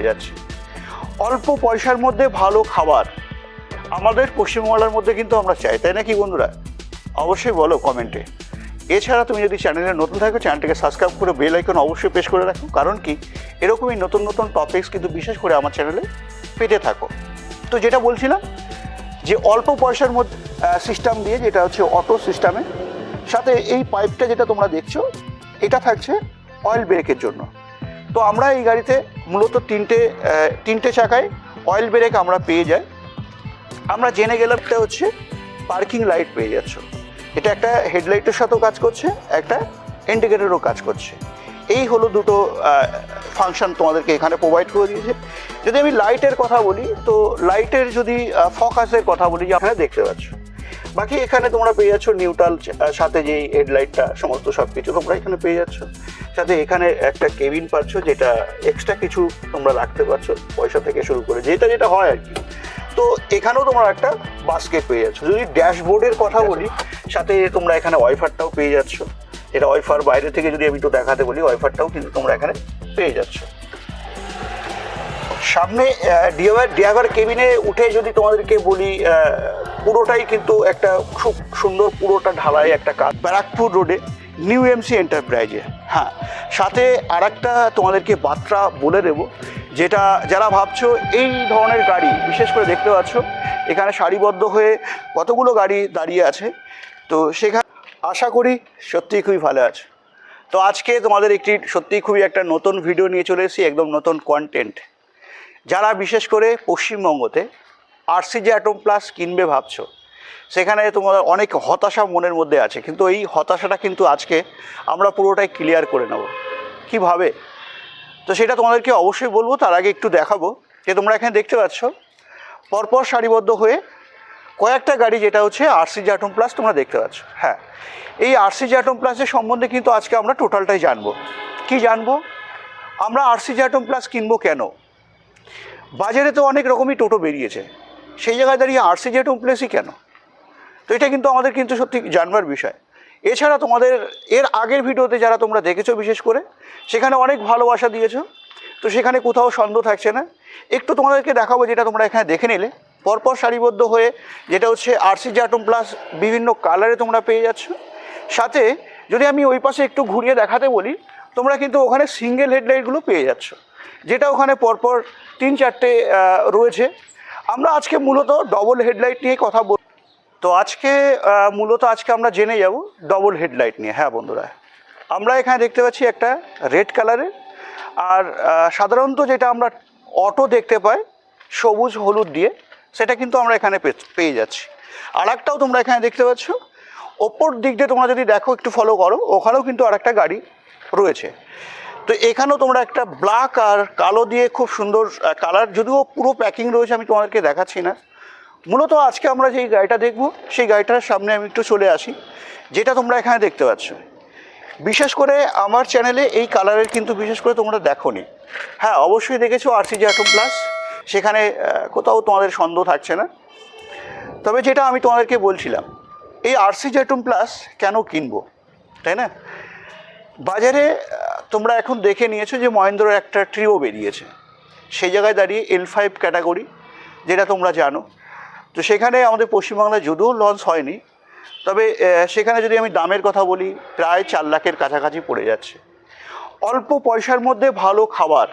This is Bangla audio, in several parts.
পড়ে যাচ্ছে। অল্প পয়সার মধ্যে ভালো খাবার। আমাদের পশ্চিমবাংলার মধ্যে কিন্তু আমরা চাই, তাই না কি বন্ধুরা? অবশ্যই বলো কমেন্টে। এছাড়া তুমি যদি চ্যানেলে নতুন থাকো, চ্যানেলটিকে সাবস্ক্রাইব করে বেল আইকন অবশ্যই প্রেস করে রাখো। কারণ কি? এরকমই নতুন নতুন টপিকস কিন্তু বিশেষ করে আমার চ্যানেলে পেতে থাকো। তো যেটা বলছিলাম, যে অল্প পয়সার মধ্যে সিস্টেম দিয়ে যেটা হচ্ছে অটো সিস্টেমে সাথে এই পাইপটা যেটা তোমরা দেখছ, এটা থাকছে অয়েল ব্রেকের জন্য। তো আমরা এই গাড়িতে মূলত তিনটে তিনটে চাকায় অয়েল ব্রেক আমরা পেয়ে যাই। আমরা জেনে গেলাম এটা হচ্ছে পার্কিং লাইট পেয়ে যাচ্ছ। এটা একটা হেডলাইটের সাথেও কাজ করছে, একটা ইন্ডিকেটরও কাজ করছে। এই হলো দুটো ফাংশন তোমাদেরকে এখানে প্রোভাইড করে দিয়েছে। যদি আমি লাইটের কথা বলি, তো লাইটের যদি ফোকাসের কথা বলি যে আপনারা দেখতে পাচ্ছ। বাকি এখানে তোমরা পেয়ে যাচ্ছ নিউট্রাল সাথে যেই হেডলাইটটা সমস্ত সব কিছু তোমরা এখানে পেয়ে যাচ্ছ। সাথে এখানে একটা কেবিন পাচ্ছ যেটা এক্সট্রা কিছু তোমরা রাখতে পারছ পয়সা থেকে শুরু করে যেটা যেটা হয় আর কি। তো এখানেও তোমরা একটা বাস্কেট পেয়ে যাচ্ছ। যদি ড্যাশবোর্ডের কথা বলি সাথে তোমরা এখানে ওয়াইফারটাও পেয়ে যাচ্ছ। এটা ওয়াইফার বাইরে থেকে যদি আমি একটু দেখাতে বলি ওয়াইফারটাও কিন্তু তোমরা এখানে পেয়ে যাচ্ছ। সামনে ড্রাইভার কেবিনে উঠে যদি তোমাদেরকে বলি পুরোটাই কিন্তু একটা খুব সুন্দর পুরোটা ঢালাই একটা কাজ। ব্যারাকপুর রোডে নিউ এমসি এন্টারপ্রাইজে হ্যাঁ। সাথে আর একটা তোমাদেরকে বার্তা বলে দেবো, যেটা যারা ভাবছ এই ধরনের গাড়ি, বিশেষ করে দেখতে পাচ্ছ, এখানে সারিবদ্ধ হয়ে কতগুলো গাড়ি দাঁড়িয়ে আছে। তো সেখানে আশা করি সত্যিই খুবই ভালো আছে। তো আজকে তোমাদের একটি সত্যিই খুবই একটা নতুন ভিডিও নিয়ে চলে এসেছি, একদম নতুন কন্টেন্ট যারা বিশেষ করে পশ্চিমবঙ্গতে আরসিজি অ্যাটম প্লাস কিনবে ভাবছ, সেখানে তোমাদের অনেক হতাশা মনের মধ্যে আছে, কিন্তু এই হতাশাটা কিন্তু আজকে আমরা পুরোটাই ক্লিয়ার করে নেব। কীভাবে তো সেটা তোমাদেরকে অবশ্যই বলব, তার আগে একটু দেখাবো যে তোমরা এখানে দেখতে পাচ্ছ, পরপর সারিবদ্ধ হয়ে কয়েকটা গাড়ি যেটা হচ্ছে আরসিজি অ্যাটম প্লাস তোমরা দেখতে পাচ্ছ। হ্যাঁ এই আরসিজি অ্যাটম প্লাসের সম্বন্ধে কিন্তু আজকে আমরা টোটালটাই জানব। কি জানব? আমরা আরসিজি অ্যাটম প্লাস কিনবো কেন? বাজারে তো অনেক রকমই টোটো বেরিয়েছে। সেই জায়গায় দাঁড়িয়ে আরসিজি অ্যাটম প্লাসই কেন? তো এটা কিন্তু আমাদের কিন্তু সত্যি জানবার বিষয়। এছাড়া তোমাদের এর আগের ভিডিওতে যারা তোমরা দেখেছ বিশেষ করে, সেখানে অনেক ভালোবাসা দিয়েছ। তো সেখানে কোথাও সন্দেহ থাকছে না। একটু তোমাদেরকে দেখাবো যেটা তোমরা এখানে দেখে নিলে। পরপর সারিবদ্ধ হয়ে যেটা হচ্ছে আরসি জাটম প্লাস বিভিন্ন কালারে তোমরা পেয়ে যাচ্ছ। সাথে যদি আমি ওই পাশে একটু ঘুরিয়ে দেখাতে বলি, তোমরা কিন্তু ওখানে সিঙ্গেল হেডলাইটগুলো পেয়ে যাচ্ছ। যেটা ওখানে পরপর তিন চারটে রয়েছে। আমরা আজকে মূলত ডবল হেডলাইট নিয়ে কথা বল তো আজকে মূলত আজকে আমরা জেনে যাব ডবল হেডলাইট নিয়ে। হ্যাঁ বন্ধুরা, আমরা এখানে দেখতে পাচ্ছি একটা রেড কালারের আর সাধারণত যেটা আমরা অটো দেখতে পাই, সবুজ, হলুদ দিয়ে, সেটা কিন্তু আমরা এখানে পেয়ে যাচ্ছি। আর একটাও তোমরা এখানে দেখতে পাচ্ছ। ওপর দিক দিয়ে তোমরা যদি দেখো, একটু ফলো করো, ওখানেও কিন্তু আর একটা গাড়ি রয়েছে। তো এখানেও তোমরা একটা ব্ল্যাক আর কালো দিয়ে খুব সুন্দর কালার যদিও পুরো প্যাকিং রয়েছে, আমি তোমাদেরকে দেখাচ্ছি না। মূলত আজকে আমরা যেই গাড়িটা দেখব, সেই গাড়িটার সামনে আমি একটু চলে আসি, যেটা তোমরা এখানে দেখতে পাচ্ছ। বিশেষ করে আমার চ্যানেলে এই কালারের কিন্তু বিশেষ করে তোমরা দেখোনি। হ্যাঁ অবশ্যই দেখেছ আরসিজি অ্যাটম প্লাস সেখানে কোথাও তোমাদের সন্দেহ থাকছে না। তবে যেটা আমি তোমাদেরকে বলছিলাম, এই আরসিজি অ্যাটম প্লাস কেন কিনবো? তাই না? বাজারে তোমরা এখন দেখে নিয়েছো যে মহেন্দ্রর একটা ট্রিও বেরিয়েছে। সেই জায়গায় দাঁড়িয়ে এল ফাইভ ক্যাটাগরি যেটা তোমরা জানো। তো সেখানে আমাদের পশ্চিমবাংলায় যদিও লঞ্চ হয়নি। তবে সেখানে যদি আমি দামের কথা বলি, প্রায় চার লাখের কাছাকাছি পড়ে যাচ্ছে। অল্প পয়সার মধ্যে ভালো খাবার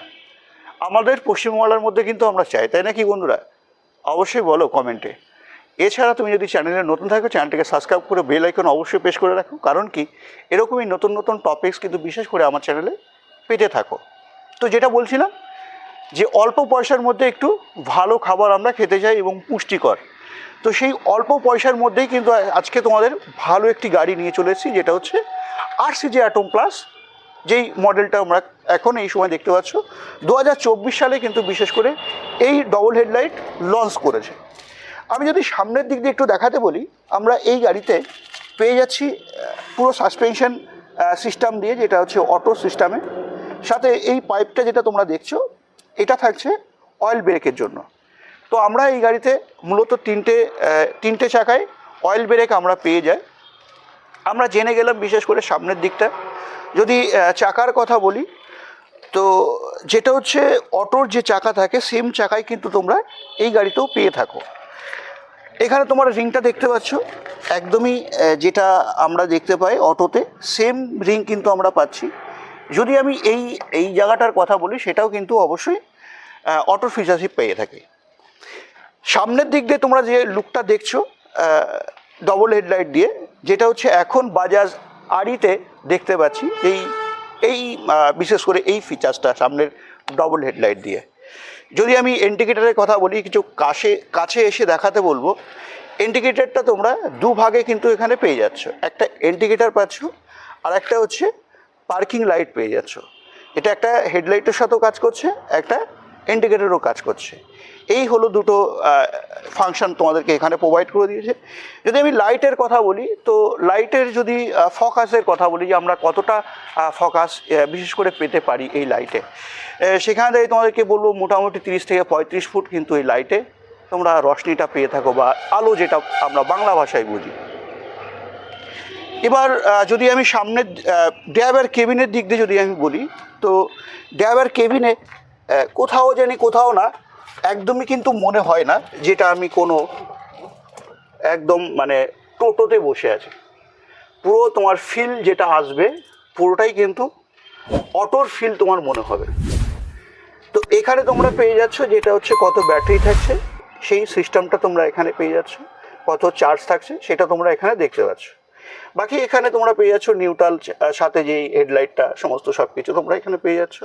আমাদের পশ্চিমবাংলার মধ্যে কিন্তু আমরা চাই, তাই না কি বন্ধুরা? অবশ্যই বলো কমেন্টে এছাড়া তুমি যদি চ্যানেলে নতুন থাকো, চ্যানেলটিকে সাবস্ক্রাইব করে বেল আইকন অবশ্যই প্রেস করে রাখো, কারণ কি? এরকমই নতুন নতুন টপিকস কিন্তু বিশেষ করে আমার চ্যানেলে পেতে থাকো। তো যেটা বলছিলাম, যে অল্প পয়সার মধ্যে একটু ভালো খাবার আমরা খেতে চাই এবং পুষ্টিকর। তো সেই অল্প পয়সার মধ্যেই কিন্তু আজকে তোমাদের ভালো একটি গাড়ি নিয়ে চলে এসেছি, যেটা হচ্ছে আর আরসিজি অ্যাটম প্লাস যেই মডেলটা আমরা এখন এই সময় দেখতে পাচ্ছ। দু হাজার চব্বিশ সালে কিন্তু বিশেষ করে এই ডবল হেডলাইট লঞ্চ করেছে। আমি যদি সামনের দিক দিয়ে একটু দেখাতে বলি, আমরা এই গাড়িতে পেয়ে যাচ্ছি পুরো সাসপেনশন সিস্টেম দিয়ে, যেটা হচ্ছে অটো সিস্টেমে সাথে এই পাইপটা যেটা তোমরা দেখছ, এটা থাকছে অয়েল ব্রেকের জন্য। তো আমরা এই গাড়িতে মূলত তিনটে তিনটে চাকায় অয়েল ব্রেক আমরা পেয়ে যাই। আমরা জেনে গেলাম বিশেষ করে সামনের দিকটা। যদি চাকার কথা বলি, তো যেটা হচ্ছে, অটোর যে চাকা থাকে সেম চাকায় কিন্তু তোমরা এই গাড়িতেও পেয়ে থাকো। এখানে তোমার রিংটা দেখতে পাচ্ছ। একদমই যেটা আমরা দেখতে পাই অটোতে সেম রিং কিন্তু আমরা পাচ্ছি। যদি আমি এই এই জায়গাটার কথা বলি, সেটাও কিন্তু অবশ্যই অটো ফিচারশিপ পেয়ে থাকি। সামনের দিক দিয়ে তোমরা যে লুকটা দেখছ ডবল হেডলাইট দিয়ে, যেটা হচ্ছে এখন বাজাজ আড়িতে দেখতে পাচ্ছি। এই এই বিশেষ করে এই ফিচার্সটা সামনের ডবল হেডলাইট দিয়ে। যদি আমি ইন্ডিকেটারের কথা বলি, কিছু কাছে কাছে এসে দেখাতে বলব ইন্ডিকেটারটা তোমরা দুভাগে কিন্তু এখানে পেয়ে যাচ্ছ। একটা ইন্ডিকেটার পাচ্ছ, আর একটা হচ্ছে পার্কিং লাইট পেয়ে যাচ্ছ। এটা একটা হেডলাইটের সাথেও কাজ করছে, একটা ইন্ডিকেটারও কাজ করছে। এই হলো দুটো ফাংশন তোমাদেরকে এখানে প্রোভাইড করে দিয়েছে। যদি আমি লাইটের কথা বলি, তো লাইটের যদি ফকাসের কথা বলি যে আমরা কতটা ফকাস বিশেষ করে পেতে পারি এই লাইটে সেখানে দাঁড়িয়ে তোমাদেরকে বলব মোটামুটি তিরিশ থেকে পঁয়ত্রিশ ফুট কিন্তু এই লাইটে তোমরা রশনিটা পেয়ে থাকো বা আলো যেটা আমরা বাংলা ভাষায় বুঝি। এবার যদি আমি সামনের ড্রাইভার কেবিনের দিক দিয়ে যদি আমি বলি, তো ড্রাইভার কেবিনে কোথাও জানি কোথাও না, একদমই কিন্তু মনে হয় না যেটা আমি কোনো একদম মানে টোটোতে বসে আছি। পুরো তোমার ফিল যেটা আসবে, পুরোটাই কিন্তু অটোর ফিল তোমার মনে হবে। তো এখানে তোমরা পেয়ে যাচ্ছ যেটা হচ্ছে কত ব্যাটারি থাকছে, সেই সিস্টেমটা তোমরা এখানে পেয়ে যাচ্ছ, কত চার্জ থাকছে, সেটা তোমরা এখানে দেখতে পাচ্ছ। বাকি এখানে তোমরা পেয়ে যাচ্ছ নিউট্রাল সাথে যেই হেডলাইটটা সমস্ত সব কিছু তোমরা এখানে পেয়ে যাচ্ছ।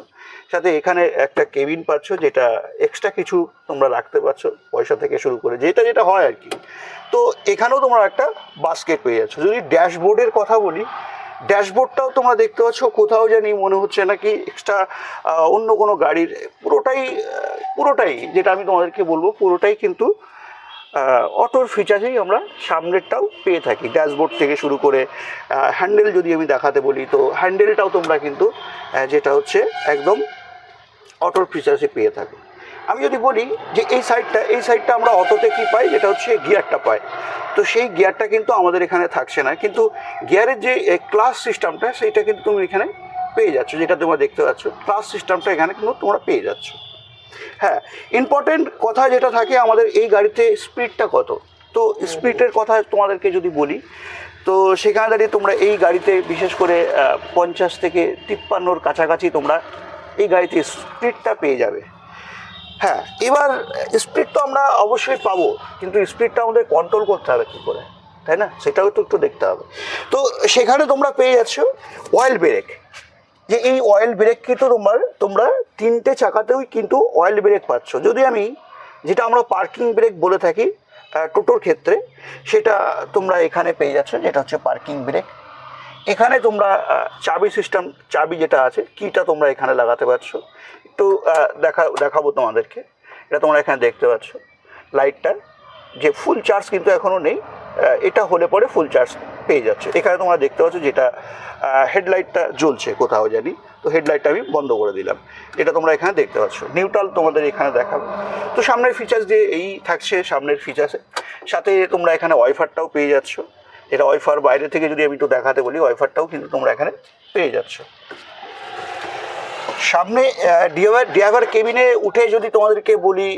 সাথে এখানে একটা কেবিন পাচ্ছ, যেটা এক্সট্রা কিছু তোমরা রাখতে পারছ, পয়সা থেকে শুরু করে, যেটা যেটা হয় আর কি। তো এখানেও তোমরা একটা বাস্কেট পেয়ে যাচ্ছ। যদি ড্যাশবোর্ডের কথা বলি ড্যাশবোর্ডটাও তোমরা দেখতে পাচ্ছ, কোথাও জানি মনে হচ্ছে নাকি এক্সট্রা অন্য কোনো গাড়ির, পুরোটাই পুরোটাই, যেটা আমি তোমাদেরকে বলব, পুরোটাই কিন্তু অটোর ফিচারেই আমরা সামনেরটাও পেয়ে থাকি। ড্যাশবোর্ড থেকে শুরু করে হ্যান্ডেল যদি আমি দেখাতে বলি, তো হ্যান্ডেলটাও তোমরা কিন্তু যেটা হচ্ছে একদম অটোর ফিচার্সে পেয়ে থাকো। আমি যদি বলি যে এই সাইডটা এই সাইডটা আমরা অটোতে কি পাই? যেটা হচ্ছে গিয়ারটা পাই। তো সেই গিয়ারটা কিন্তু আমাদের এখানে থাকছে না। কিন্তু গিয়ারের যে ক্লাস সিস্টেমটা সেইটা কিন্তু তুমি এখানে পেয়ে যাচ্ছ, যেটা তোমরা দেখতে পাচ্ছ। ক্লাস সিস্টেমটা এখানে কিন্তু তোমরা পেয়ে যাচ্ছ। হ্যাঁ ইম্পর্টেন্ট কথা যেটা থাকে আমাদের এই গাড়িতে স্পিডটা কত? তো স্পিডের কথা তোমাদেরকে যদি বলি, তো সেখানে দাঁড়িয়ে তোমরা এই গাড়িতে বিশেষ করে পঞ্চাশ থেকে তিপ্পান্নর কাছাকাছি তোমরা এই গাড়িতে স্পিডটা পেয়ে যাবে। হ্যাঁ এবার স্পিড তো আমরা অবশ্যই পাবো, কিন্তু স্পিডটা আমাদের কন্ট্রোল করতে হবে কী করে? তাই না? সেটাও তো একটু দেখতে হবে। তো সেখানে তোমরা পেয়ে যাচ্ছ অয়েল ব্রেক যে এই অয়েল ব্রেক কিন্তু তোমার, তোমরা তিনটে চাকাতেও কিন্তু অয়েল ব্রেক পাচ্ছ। যদি আমি যেটা আমরা পার্কিং ব্রেক বলে থাকি টোটোর ক্ষেত্রে, সেটা তোমরা এখানে পেয়ে যাচ্ছ, যেটা হচ্ছে পার্কিং ব্রেক এখানে তোমরা চাবি সিস্টেম চাবি যেটা আছে কিটা তোমরা এখানে লাগাতে পারছ। একটু দেখা, দেখাবো তোমাদেরকে। এটা তোমরা এখানে দেখতে পাচ্ছ। লাইটটা যে ফুল চার্জ কিন্তু এখনও নেই। এটা হলে পরে ফুল চার্জ পেয়ে যাচ্ছে। এখানে তোমরা দেখতে পাচ্ছ যেটা হেডলাইটটা জ্বলছে কোথাও জানি। তো হেডলাইটটা আমি বন্ধ করে দিলাম। এটা তোমরা এখানে দেখতে পাচ্ছ। নিউট্রাল তোমাদের এখানে দেখাবো। তো সামনের ফিচার্স দিয়ে এই থাকছে, সামনের ফিচার্সে সাথে তোমরা এখানে ওয়াইফারটাও পেয়ে যাচ্ছ। এটা ওয়াইফার বাইরে থেকে যদি আমি একটু দেখাতে বলি, ওয়াইফারটাও কিন্তু তোমরা এখানে পেয়ে যাচ্ছ। সামনে ড্রাইভার কেবিনে উঠে যদি তোমাদেরকে বলি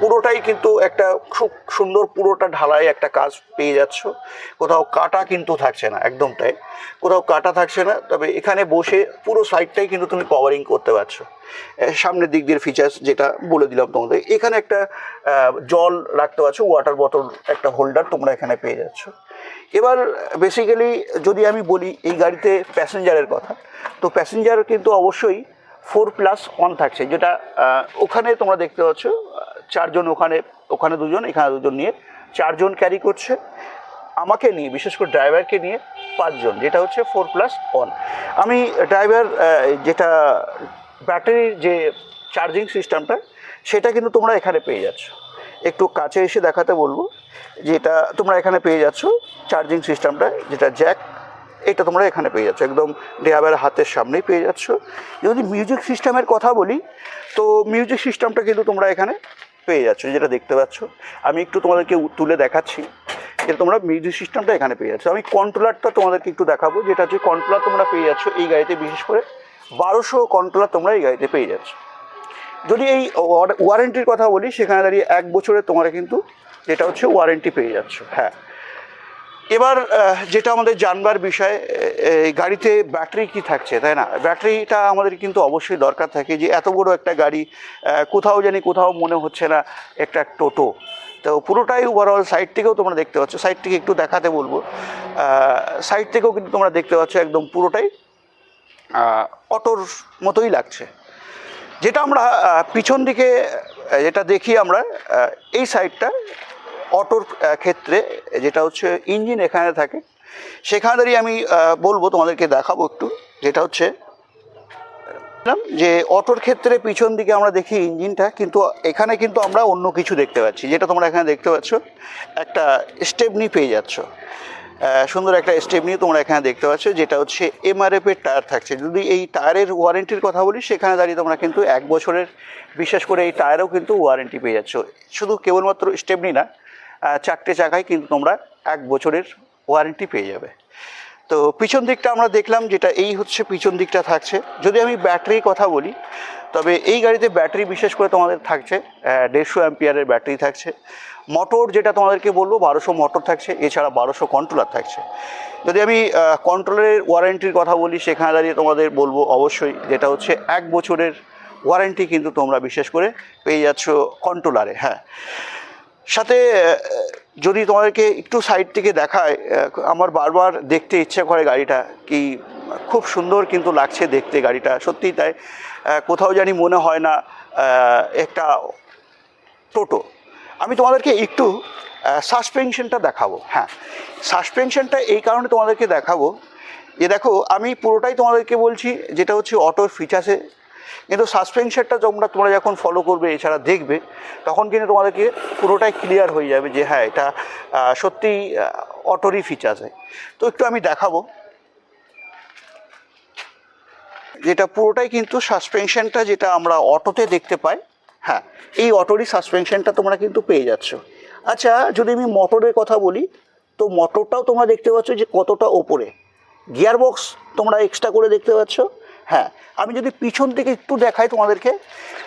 পুরোটাই কিন্তু একটা খুব সুন্দর পুরোটা ঢালাই একটা কাজ পেয়ে যাচ্ছ। কোথাও কাটা কিন্তু থাকছে না একদমটাই কোথাও কাটা থাকছে না, তবে এখানে বসে পুরো সাইডটাই কিন্তু তুমি কভারিং করতে পারছ। সামনের দিক দিয়ে ফিচার্স যেটা বলে দিলাম তোমাদের, এখানে একটা জল রাখতে পারছ ওয়াটার বোতল একটা হোল্ডার তোমরা এখানে পেয়ে যাচ্ছ। এবার বেসিক্যালি যদি আমি বলি এই গাড়িতে প্যাসেঞ্জারের কথা, তো প্যাসেঞ্জার কিন্তু অবশ্যই ফোর প্লাস ওয়ান থাকছে, যেটা ওখানে তোমরা দেখতে পাচ্ছ চারজন ওখানে ওখানে দুজন, এখানে দুজন নিয়ে চারজন ক্যারি করছে। আমাকে নিয়ে, বিশেষ করে ড্রাইভারকে নিয়ে পাঁচজন, যেটা হচ্ছে ফোর প্লাস ওয়ান আমি ড্রাইভার যেটা ব্যাটারির যে চার্জিং সিস্টেমটা সেটা কিন্তু তোমরা এখানে পেয়ে যাচ্ছ। একটু কাছে এসে দেখাতে বলব। যেটা তোমরা এখানে পেয়ে যাচ্ছ চার্জিং সিস্টেমটা যেটা জ্যাক এটা তোমরা এখানে পেয়ে যাচ্ছ। একদম ড্রাইভারের হাতের সামনেই পেয়ে যাচ্ছ। যদি মিউজিক সিস্টেমের কথা বলি, তো মিউজিক সিস্টেমটা কিন্তু তোমরা এখানে পেয়ে যাচ্ছ, যেটা দেখতে পাচ্ছ। আমি একটু তোমাদেরকে তুলে দেখাচ্ছি যে তোমরা মিউজিক সিস্টেমটা এখানে পেয়ে যাচ্ছ। আমি কন্ট্রোলারটা তোমাদেরকে একটু দেখাবো, যেটা হচ্ছে কন্ট্রোলার তোমরা পেয়ে যাচ্ছ এই গাড়িতে, বিশেষ করে বারোশো কন্ট্রোলার তোমরা এই গাড়িতে পেয়ে যাচ্ছ। যদি এই ওয়ারেন্টির কথা বলি, সেখানে দাঁড়িয়ে এক বছরে তোমরা কিন্তু যেটা হচ্ছে ওয়ারেন্টি পেয়ে যাচ্ছ। হ্যাঁ। এবার যেটা আমাদের জানবার বিষয় এই গাড়িতে ব্যাটারি কি থাকছে, তাই না? ব্যাটারিটা আমাদের কিন্তু অবশ্যই দরকার থাকে যে এত বড় একটা গাড়ি কোথাও জানি কোথাও মনে হচ্ছে না একটা টোটো। তো পুরোটাই ওভারঅল সাইড থেকেও তোমরা দেখতে পাচ্ছ সাইড থেকে একটু দেখাতে বলব। সাইড থেকেও কিন্তু তোমরা দেখতে পাচ্ছ একদম পুরোটাই অটোর মতোই লাগছে। যেটা আমরা পিছন দিকে যেটা দেখি আমরা এই সাইডটা অটোর ক্ষেত্রে, যেটা হচ্ছে ইঞ্জিন এখানে থাকে। সেখানে দাঁড়িয়ে আমি বলব, তোমাদেরকে দেখাবো একটু, যেটা হচ্ছে যে অটোর ক্ষেত্রে পিছন দিকে আমরা দেখি ইঞ্জিনটা, কিন্তু এখানে কিন্তু আমরা অন্য কিছু দেখতে পাচ্ছি। যেটা তোমরা এখানে দেখতে পাচ্ছ, একটা স্টেপনি পেয়ে যাচ্ছ। সুন্দর একটা স্টেপনি তোমরা এখানে দেখতে পাচ্ছ, যেটা হচ্ছে এমআরএফ এর টায়ার থাকছে। যদি এই টায়ারের ওয়ারেন্টির কথা বলি, সেখানে দাঁড়িয়ে তোমরা কিন্তু এক বছরের, বিশেষ করে এই টায়ারেও কিন্তু ওয়ারেন্টি পেয়ে যাচ্ছ। শুধু কেবলমাত্র স্টেপনি না চারটে চাকায় কিন্তু তোমরা এক বছরের ওয়ারেন্টি পেয়ে যাবে। তো পিছন দিকটা আমরা দেখলাম যেটা এই হচ্ছে পিছন দিকটা থাকছে। যদি আমি ব্যাটারির কথা বলি, তবে এই গাড়িতে ব্যাটারি বিশেষ করে তোমাদের থাকছে দেড়শো অ্যাম্পিয়ারের ব্যাটারি থাকছে। মোটর যেটা তোমাদেরকে বলব, বারোশো মোটর থাকছে, এছাড়া বারোশো কন্ট্রোলার থাকছে। যদি আমি কন্ট্রোলের ওয়ারেন্টির কথা বলি, সেখানে দাঁড়িয়ে তোমাদের বলব অবশ্যই যেটা হচ্ছে এক বছরের ওয়ারেন্টি কিন্তু তোমরা বিশেষ করে পেয়ে যাচ্ছ কন্ট্রোলারে হ্যাঁ। সাথে যদি তোমাদেরকে একটু সাইড থেকে দেখায় আমার বারবার দেখতে ইচ্ছে করে গাড়িটা কি খুব সুন্দর কিন্তু লাগছে দেখতে গাড়িটা। সত্যিই তাই কোথাও জানি মনে হয় না একটা টোটো। আমি তোমাদেরকে একটু সাসপেনশনটা দেখাবো। হ্যাঁ সাসপেনশনটা এই কারণে তোমাদেরকে দেখাবো। যে দেখো, আমি পুরোটাই তোমাদেরকে বলছি, যেটা হচ্ছে অটোর ফিচার্সে কিন্তু সাসপেনশনটা তোমরা তোমরা যখন ফলো করবে এছাড়া দেখবে তখন কিন্তু তোমাদেরকে পুরোটাই ক্লিয়ার হয়ে যাবে যে হ্যাঁ এটা আহ, সত্যিই অটোরই ফিচার্সে তো একটু আমি দেখাবো। যেটা পুরোটাই কিন্তু সাসপেনশনটা যেটা আমরা অটোতে দেখতে পাই হ্যাঁ এই অটোরই সাসপেনশনটা তোমরা কিন্তু পেয়ে যাচ্ছ। আচ্ছা যদি আমি মোটরের কথা বলি তো মোটরটাও তোমরা দেখতে পাচ্ছ যে কতটা ওপরে। গিয়ার বক্স তোমরা এক্সট্রা করে দেখতে পাচ্ছ। হ্যাঁ আমি যদি পিছন থেকে একটু দেখাই তোমাদেরকে,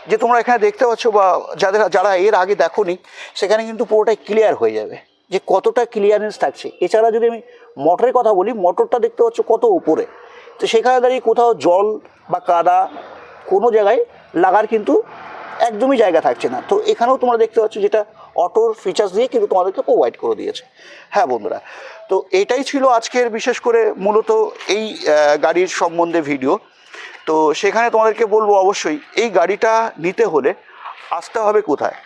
যে তোমরা এখানে দেখতে পাচ্ছ বা যাদের, যারা এর আগে দেখোনি, সেখানে কিন্তু পুরোটাই ক্লিয়ার হয়ে যাবে যে কতটা ক্লিয়ারেন্স থাকছে। এছাড়া যদি আমি মোটরের কথা বলি, মোটরটা দেখতে পাচ্ছ কত উপরে। তো সেখানে দাঁড়িয়ে কোথাও জল বা কাদা কোনো জায়গায় লাগার কিন্তু একদমই জায়গা থাকছে না। তো এখানেও তোমরা দেখতে পাচ্ছ যেটা অটোর ফিচার্স দিয়ে কিন্তু তোমাদেরকে প্রোভাইড করে দিয়েছে। হ্যাঁ বন্ধুরা, তো এটাই ছিল আজকের বিশেষ করে মূলত এই গাড়ির সম্বন্ধে ভিডিও তো সেখানে তোমাদেরকে বলব অবশ্যই, এই গাড়িটা নিতে হলে আসতে হবে কোথায়?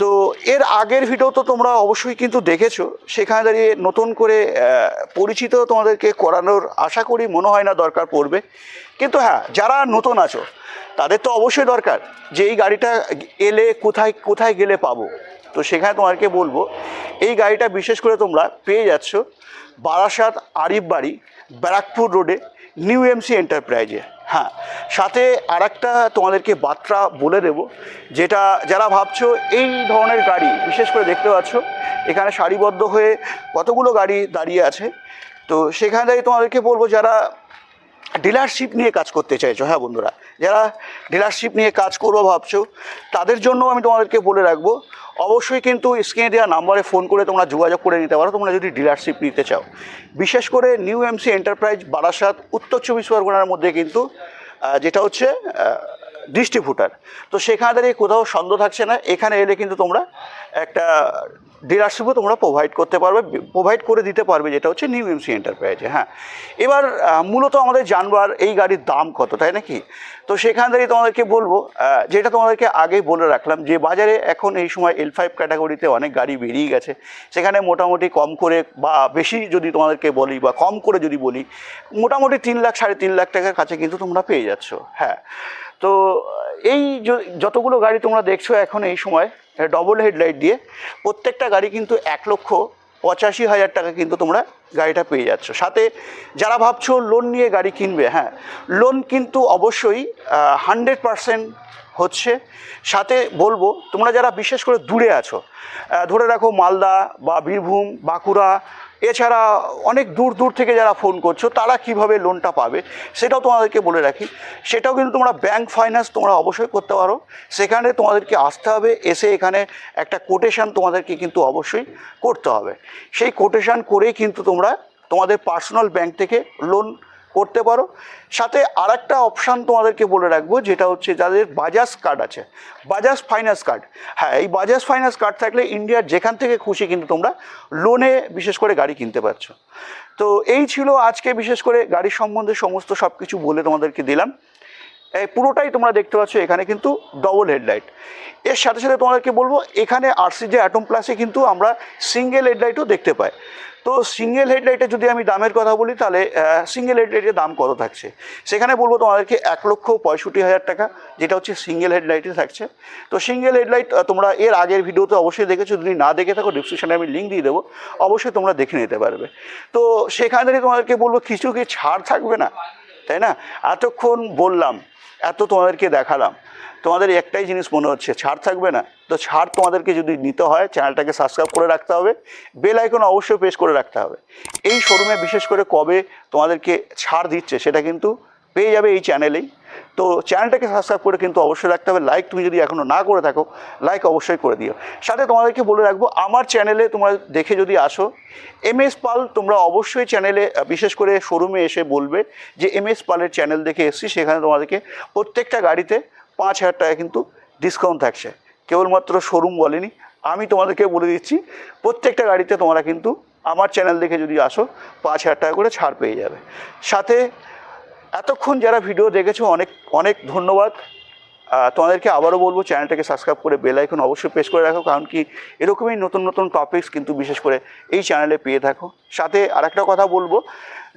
তো এর আগের ভিডিও তো তোমরা অবশ্যই কিন্তু দেখেছ, সেখানে দাঁড়িয়ে নতুন করে পরিচিত তোমাদেরকে করানোর আশা করি মনে হয় না দরকার পড়বে। কিন্তু হ্যাঁ যারা নতুন আছো, তাদের তো অবশ্যই দরকার যে এই গাড়িটা এলে কোথায় কোথায় গেলে পাবো। তো সেখানে তোমাদেরকে বলব, এই গাড়িটা বিশেষ করে তোমরা পেয়ে যাচ্ছ বারাসাত আরিফ বাড়ি, ব্যারাকপুর রোডে। নিউ এমসি এন্টারপ্রাইজে হ্যাঁ সাথে আর একটা তোমাদেরকে বার্তা বলে দেব, যেটা যারা ভাবছ এই ধরনের গাড়ি, বিশেষ করে দেখতে পাচ্ছ, এখানে সারিবদ্ধ হয়ে কতগুলো গাড়ি দাঁড়িয়ে আছে। তো সেখানে তোমাদেরকে বলব, যারা ডিলারশিপ নিয়ে কাজ করতে চাইছো হ্যাঁ বন্ধুরা? যারা ডিলারশিপ নিয়ে কাজ করব ভাবছ, তাদের জন্য আমি তোমাদেরকে বলে রাখব, অবশ্যই কিন্তু স্ক্রিনে দেওয়া নাম্বারে ফোন করে তোমরা যোগাযোগ করে নিতে পারো, তোমরা যদি ডিলারশিপ নিতে চাও। বিশেষ করে নিউ এমসি এন্টারপ্রাইজ বারাসাত, উত্তর চব্বিশ পরগনার মধ্যে কিন্তু যেটা হচ্ছে ডিস্ট্রিবিউটার তো সেখানে দাঁড়িয়ে কোথাও সন্দেহ থাকছে না, এখানে এলে কিন্তু তোমরা একটা ডিলারশিপও তোমরা প্রোভাইড করতে পারবে প্রোভাইড করে দিতে পারবে, যেটা হচ্ছে নিউ এমসি এন্টারপ্রাইজে হ্যাঁ। এবার মূলত আমাদের জানবার এই গাড়ির দাম কত, তাই নাকি? তো সেখান দাঁড়িয়ে তোমাদেরকে বলব যেটা তোমাদেরকে আগেই বলে রাখলাম যে বাজারে এখন এই সময় এল ফাইভ ক্যাটাগরিতে অনেক গাড়ি বেরিয়ে গেছে। সেখানে মোটামুটি কম করে বা বেশি যদি তোমাদেরকে বলি বা কম করে যদি বলি, মোটামুটি তিন লাখ, সাড়ে তিন লাখ টাকার কাছে কিন্তু তোমরা পেয়ে যাচ্ছ হ্যাঁ। তো এই যতগুলো গাড়ি তোমরা দেখছ এখন এই সময় ডবল হেডলাইট দিয়ে, প্রত্যেকটা গাড়ি কিন্তু এক লক্ষ পঁচাশি হাজার টাকা কিন্তু তোমরা গাড়িটা পেয়ে যাচ্ছ। সাথে যারা ভাবছ লোন নিয়ে গাড়ি কিনবে হ্যাঁ লোন কিন্তু অবশ্যই হান্ড্রেড পারসেন্ট হচ্ছে। সাথে বলব, তোমরা যারা বিশেষ করে দূরে আছো ধরে রাখো মালদা বা বীরভূম, বাঁকুড়া, এছাড়া অনেক দূর দূর থেকে যারা ফোন করছ, তারা কীভাবে লোনটা পাবে সেটাও তোমাদেরকে বলে রাখি। সেটাও কিন্তু তোমরা ব্যাংক ফাইন্যান্স তোমরা অবশ্যই করতে পারো। সেখানে তোমাদেরকে আসতে হবে, এসে এখানে একটা কোটেশন তোমাদেরকে কিন্তু অবশ্যই করতে হবে। সেই কোটেশান করেই কিন্তু তোমরা তোমাদের পার্সোনাল ব্যাংক থেকে লোন করতে পারো। সাথে আর একটা অপশান তোমাদেরকে বলে রাখব, যেটা হচ্ছে যাদের বাজাজ কার্ড আছে। বাজাজ ফাইন্যান্স কার্ড হ্যাঁ এই বাজাজ ফাইন্যান্স কার্ড থাকলে ইন্ডিয়ার যেখান থেকে খুশি কিন্তু তোমরা লোনে বিশেষ করে গাড়ি কিনতে পারছ। তো এই ছিল আজকে বিশেষ করে গাড়ির সম্বন্ধে সমস্ত সব কিছু বলে তোমাদেরকে দিলাম। এই পুরোটাই তোমরা দেখতে পাচ্ছ, এখানে কিন্তু ডবল হেডলাইট এর সাথে সাথে তোমাদেরকে বলব, এখানে আরসি যে অ্যাটম প্লাসে কিন্তু আমরা সিঙ্গেল হেডলাইটও দেখতে পাই। তো সিঙ্গেল হেডলাইটে যদি আমি দামের কথা বলি, তাহলে সিঙ্গেল হেডলাইটের দাম কত থাকছে? সেখানে বলব তোমাদেরকে এক লক্ষ পঁয়ষট্টি হাজার টাকা, যেটা হচ্ছে সিঙ্গেল হেডলাইটে থাকছে। তো সিঙ্গেল হেডলাইট তোমরা এর আগের ভিডিওতে অবশ্যই দেখেছ, যদি না দেখে থাকো ডিসক্রিপশনে আমি লিঙ্ক দিয়ে দেবো, অবশ্যই তোমরা দেখে নিতে পারবে। তো সেখান থেকে তোমাদেরকে বলব, কিছু কি ছাড় থাকবে না? তাই না? এতক্ষণ বললাম, এত তোমাদেরকে দেখালাম। তোমাদের একটাই জিনিস মনে হচ্ছে, ছাড় থাকবে না। তো ছাড় তোমাদেরকে যদি নিতে হয়, চ্যানেলটাকে সাবস্ক্রাইব করে রাখতে হবে বেল আইকন অবশ্যই প্রেস করে রাখতে হবে। এই শোরুমে বিশেষ করে কবে তোমাদেরকে ছাড় দিচ্ছে, সেটা কিন্তু পেয়ে যাবে এই চ্যানেলেই তো চ্যানেলটাকে সাবস্ক্রাইব করে কিন্তু অবশ্যই রাখতে হবে। লাইক তুমি যদি এখনও না করে থাকো লাইক অবশ্যই করে দিও। সাথে তোমাদেরকে বলে রাখব, আমার চ্যানেলে তোমরা দেখে যদি আসো এম এস পাল তোমরা অবশ্যই চ্যানেলে বিশেষ করে শোরুমে এসে বলবে যে এম এস পালের চ্যানেল দেখে এসেছি, সেখানে তোমাদেরকে প্রত্যেকটা গাড়িতে পাঁচ হাজার টাকা কিন্তু ডিসকাউন্ট থাকছে। কেবলমাত্র শোরুম বলেনি, আমি তোমাদেরকে বলে দিচ্ছি, প্রত্যেকটা গাড়িতে তোমরা কিন্তু আমার চ্যানেল দেখে যদি আসো, পাঁচ হাজার টাকা করে ছাড় পেয়ে যাবে। সাথে, এতক্ষণ যারা ভিডিও দেখেছ, অনেক অনেক ধন্যবাদ। তোমাদেরকে আবারও বলব, চ্যানেলটাকে সাবস্ক্রাইব করে বেল আইকন অবশ্যই প্রেস করে রাখো, কারণ কি এরকমই নতুন নতুন টপিকস কিন্তু বিশেষ করে এই চ্যানেলে পেয়ে থাকো। সাথে আরেকটা কথা বলব,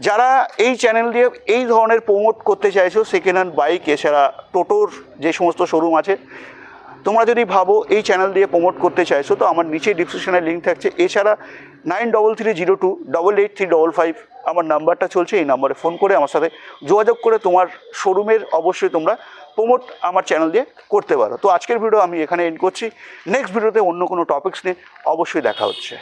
যারা এই চ্যানেল দিয়ে এই ধরনের প্রমোট করতে চাইছো সেকেন্ড হ্যান্ড বাইক এছাড়া টোটোর যে সমস্ত শোরুম আছে, তোমরা যদি ভাবো এই চ্যানেল দিয়ে প্রমোট করতে চাইছো, তো আমার নিচে ডিসক্রিপশনে লিঙ্ক থাকছে। এছাড়া nine double three zero two double eight three double five আমার নাম্বারটা চলছে, এই নাম্বারে ফোন করে আমার সাথে যোগাযোগ করে তোমার শোরুমের অবশ্যই তোমরা প্রমোট আমার চ্যানেল দিয়ে করতে পারো। তো আজকের ভিডিও আমি এখানে এন্ড করছি। নেক্সট ভিডিওতে অন্য কোনো টপিক্স নিয়ে অবশ্যই দেখা হচ্ছে।